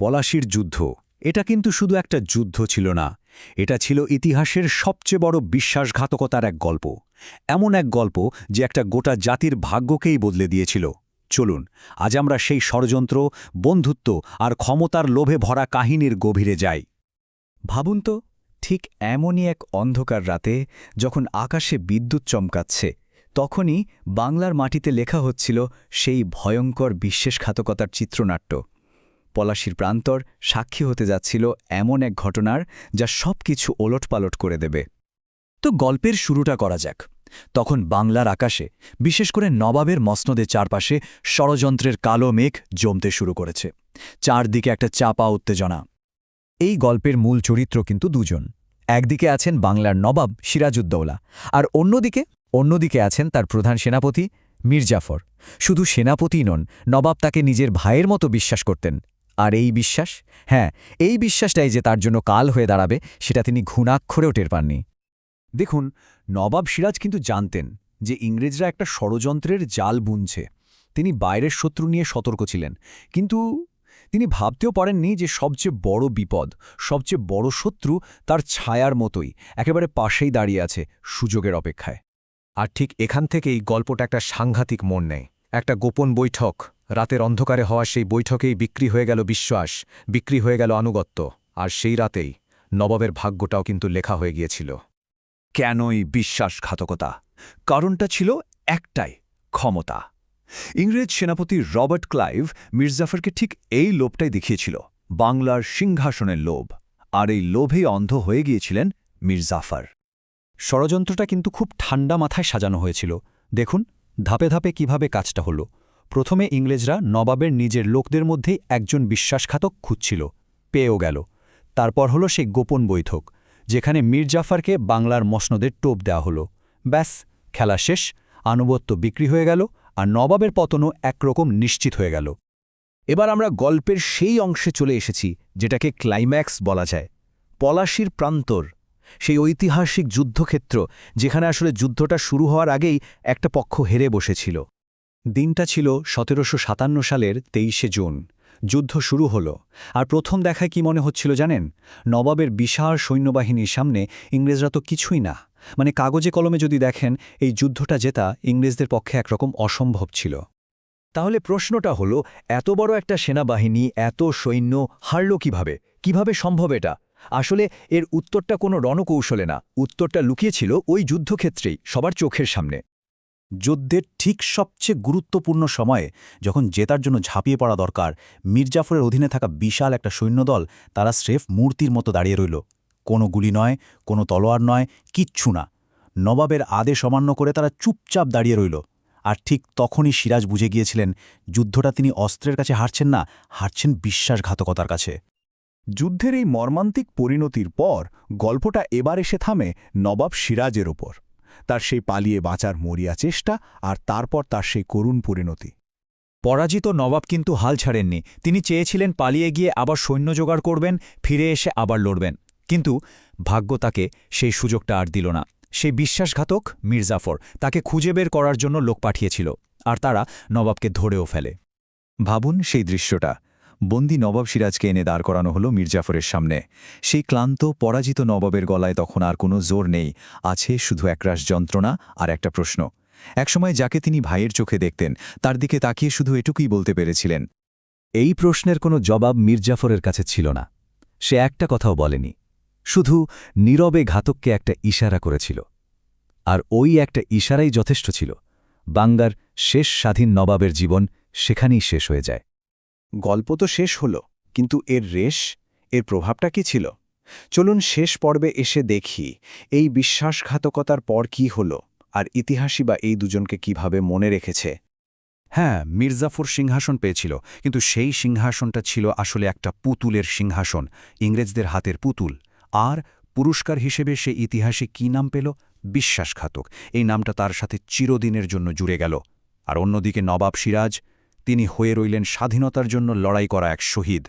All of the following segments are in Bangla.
পলাশির যুদ্ধ। এটা কিন্তু শুধু একটা যুদ্ধ ছিল না, এটা ছিল ইতিহাসের সবচেয়ে বড় বিশ্বাসঘাতকতার এক গল্প। এমন এক গল্প যে একটা গোটা জাতির ভাগ্যকেই বদলে দিয়েছিল। চলুন, আজ আমরা সেই ষড়যন্ত্র, বন্ধুত্ব আর ক্ষমতার লোভে ভরা কাহিনীর গভীরে যাই। ভাবুন তো, ঠিক এমনই এক অন্ধকার রাতে যখন আকাশে বিদ্যুৎ চমকাচ্ছে, তখনই বাংলার মাটিতে লেখা হচ্ছিল সেই ভয়ঙ্কর বিশ্বাসঘাতকতার চিত্রনাট্য। পলাশির প্রান্তর সাক্ষী হতে যাচ্ছিল এমন এক ঘটনার যা সব কিছু ওলটপালট করে দেবে। তো গল্পের শুরুটা করা যাক। তখন বাংলার আকাশে, বিশেষ করে নবাবের মসনদের চারপাশে, ষড়যন্ত্রের কালো মেঘ জমতে শুরু করেছে। চারদিকে একটা চাপা উত্তেজনা। এই গল্পের মূল চরিত্র কিন্তু দুজন। একদিকে আছেন বাংলার নবাব সিরাজউদ্দৌলা আর অন্যদিকে অন্যদিকে আছেন তার প্রধান সেনাপতি মির্জাফর। শুধু সেনাপতিই নন, নবাব তাকে নিজের ভাইয়ের মতো বিশ্বাস করতেন। আর এই বিশ্বাস? হ্যাঁ এই বিশ্বাসটাই যে তার জন্য কাল হয়ে দাঁড়াবে, সেটা তিনি ঘুণাক্ষরেও টের পাননি। দেখুন, নবাব সিরাজ কিন্তু জানতেন যে ইংরেজরা একটা ষড়যন্ত্রের জাল বুনছে। তিনি বাইরের শত্রু নিয়ে সতর্ক ছিলেন। কিন্তু তিনি ভাবতেও পারেননি যে সবচেয়ে বড় বিপদ, সবচেয়ে বড় শত্রু তার ছায়ার মতোই, একেবারে পাশেই দাঁড়িয়ে আছে সুযোগের অপেক্ষায়। আর ঠিক এখান থেকেই গল্পটা একটা সাংঘাতিক মন নেয়, একটা গোপন বৈঠক। রাতের অন্ধকারে হওয়া সেই বৈঠকেই বিক্রি হয়ে গেল বিশ্বাস, বিক্রি হয়ে গেল আনুগত্য, আর সেই রাতেই নবাবের ভাগ্যটাও কিন্তু লেখা হয়ে গিয়েছিল। কেনই বিশ্বাসঘাতকতা? কারণটা ছিল একটাই, ক্ষমতা। ইংরেজ সেনাপতি রবার্ট ক্লাইভ মির্জাফরকে ঠিক এই লোভটাই দেখিয়েছিল, বাংলার সিংহাসনের লোভ, আর এই লোভেই অন্ধ হয়ে গিয়েছিলেন মির্জাফর। ষড়যন্ত্রটা কিন্তু খুব ঠান্ডা মাথায় সাজানো হয়েছিল। দেখুন, ধাপে ধাপে কীভাবে কাজটা হলো। প্রথমে ইংরেজরা নবাবের নিজের লোকদের মধ্যেই একজন বিশ্বাসঘাতক খুঁজছিল, পেয়েও গেল। তারপর হলো সেই গোপন বৈঠক, যেখানে মির্জাফারকে বাংলার মসনদের টোপ দেওয়া হলো। ব্যাস, খেলা শেষ, আনুগত্য বিক্রি হয়ে গেল আর নবাবের পতনও একরকম নিশ্চিত হয়ে গেল। এবার আমরা গল্পের সেই অংশে চলে এসেছি, যেটাকে ক্লাইম্যাক্স বলা যায়। পলাশির প্রান্তর, সেই ঐতিহাসিক যুদ্ধক্ষেত্র, যেখানে আসলে যুদ্ধটা শুরু হওয়ার আগেই একটা পক্ষ হেরে বসেছিল। দিনটা ছিল সতেরোশো সাতান্ন সালের তেইশে জুন। যুদ্ধ শুরু হলো। আর প্রথম দেখায় কি মনে হচ্ছিল জানেন? নবাবের বিশাল সৈন্যবাহিনীর সামনে ইংরেজরা তো কিছুই না। মানে কাগজে কলমে যদি দেখেন, এই যুদ্ধটা জেতা ইংরেজদের পক্ষে একরকম অসম্ভব ছিল। তাহলে প্রশ্নটা হলো, এত বড় একটা সেনাবাহিনী, এত সৈন্য, হারল কীভাবে? কীভাবে সম্ভব এটা? আসলে এর উত্তরটা কোনো রণকৌশলে না। উত্তরটা লুকিয়েছিল ওই যুদ্ধক্ষেত্রেই, সবার চোখের সামনে। যুদ্ধের ঠিক সবচেয়ে গুরুত্বপূর্ণ সময়ে যখন জেতার জন্য ঝাঁপিয়ে পড়া দরকার, মির্জাফরের অধীনে থাকা বিশাল একটা সৈন্যদল তারা স্রেফ মূর্তির মতো দাঁড়িয়ে রইল। কোনো গুলি নয়, কোনো তলোয়ার নয়, কিচ্ছু না। নবাবের আদেশ অমান্য করে তারা চুপচাপ দাঁড়িয়ে রইল। আর ঠিক তখনই সিরাজ বুঝে গিয়েছিলেন, যুদ্ধটা তিনি অস্ত্রের কাছে হারছেন না, হারছেন বিশ্বাসঘাতকতার কাছে। যুদ্ধের এই মর্মান্তিক পরিণতির পর গল্পটা এবার এসে থামে নবাব সিরাজের ওপর। তার সেই পালিয়ে বাঁচার মরিয়া চেষ্টা আর তারপর তার সেই করুণ পরিণতি। পরাজিত নবাব কিন্তু হাল ছাড়েননি। তিনি চেয়েছিলেন পালিয়ে গিয়ে আবার সৈন্য জোগাড় করবেন, ফিরে এসে আবার লড়বেন। কিন্তু ভাগ্য তাকে সেই সুযোগটা আর দিল না। সেই বিশ্বাসঘাতক মির্জাফর তাকে খুঁজে বের করার জন্য লোক পাঠিয়েছিল, আর তারা নবাবকে ধরেও ফেলে। ভাবুন সেই দৃশ্যটা। বন্দি নবাব সিরাজকে এনে দাঁড় করানো হলো মির্জাফরের সামনে। সেই ক্লান্ত, পরাজিত নবাবের গলায় তখন আর কোনো জোর নেই, আছে শুধু একরাশ যন্ত্রণা আর একটা প্রশ্ন। একসময় যাকে তিনি ভাইয়ের চোখে দেখতেন, তার দিকে তাকিয়ে শুধু এটুকুই বলতে পেরেছিলেন, এই প্রশ্নের কোনো জবাব মির্জাফরের কাছে ছিল না। সে একটা কথাও বলেনি। শুধু নীরবে ঘাতককে একটা ইশারা করেছিল। আর ওই একটা ইশারাই যথেষ্ট ছিল। বাঙ্গার শেষ স্বাধীন নবাবের জীবন সেখানেই শেষ হয়ে যায়। গল্প তো শেষ হলো, কিন্তু এর রেশ, এর প্রভাবটা কি ছিল? চলুন শেষ পর্বে এসে দেখি, এই বিশ্বাসঘাতকতার পর কি হলো, আর ইতিহাসই বা এই দুজনকে কীভাবে মনে রেখেছে? হ্যাঁ মির্জাফর সিংহাসন পেয়েছিল, কিন্তু সেই সিংহাসনটা ছিল আসলে একটা পুতুলের সিংহাসন, ইংরেজদের হাতের পুতুল। আর পুরস্কার হিসেবে সে ইতিহাসে কি নাম পেল? বিশ্বাসঘাতক। এই নামটা তার সাথে চিরদিনের জন্য জুড়ে গেল। আর অন্যদিকে নবাব সিরাজ তিনি হয়ে রইলেন স্বাধীনতার জন্য লড়াই করা এক শহীদ।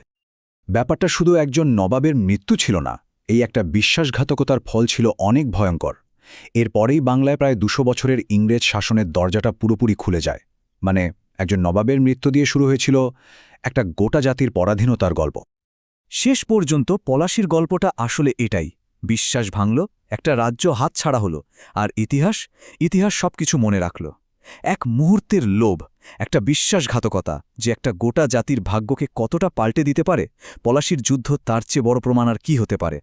ব্যাপারটা শুধু একজন নবাবের মৃত্যু ছিল না, এই একটা বিশ্বাসঘাতকতার ফল ছিল অনেক ভয়ঙ্কর। এরপরেই বাংলায় প্রায় দুশো বছরের ইংরেজ শাসনের দরজাটা পুরোপুরি খুলে যায়। মানে একজন নবাবের মৃত্যু দিয়ে শুরু হয়েছিল একটা গোটা জাতির পরাধীনতার গল্প। শেষ পর্যন্ত পলাশির গল্পটা আসলে এটাই। বিশ্বাস ভাঙল, একটা রাজ্য হাতছাড়া হলো, আর ইতিহাস ইতিহাস সবকিছু মনে রাখল। এক মুহূর্তের লোভ একটা বিশ্বাসঘাতকতা যে একটা গোটা জাতির ভাগ্যকে কতটা পাল্টে দিতে পারে, পলাশির যুদ্ধ তার চেয়ে বড় প্রমাণ আর কি হতে পারে?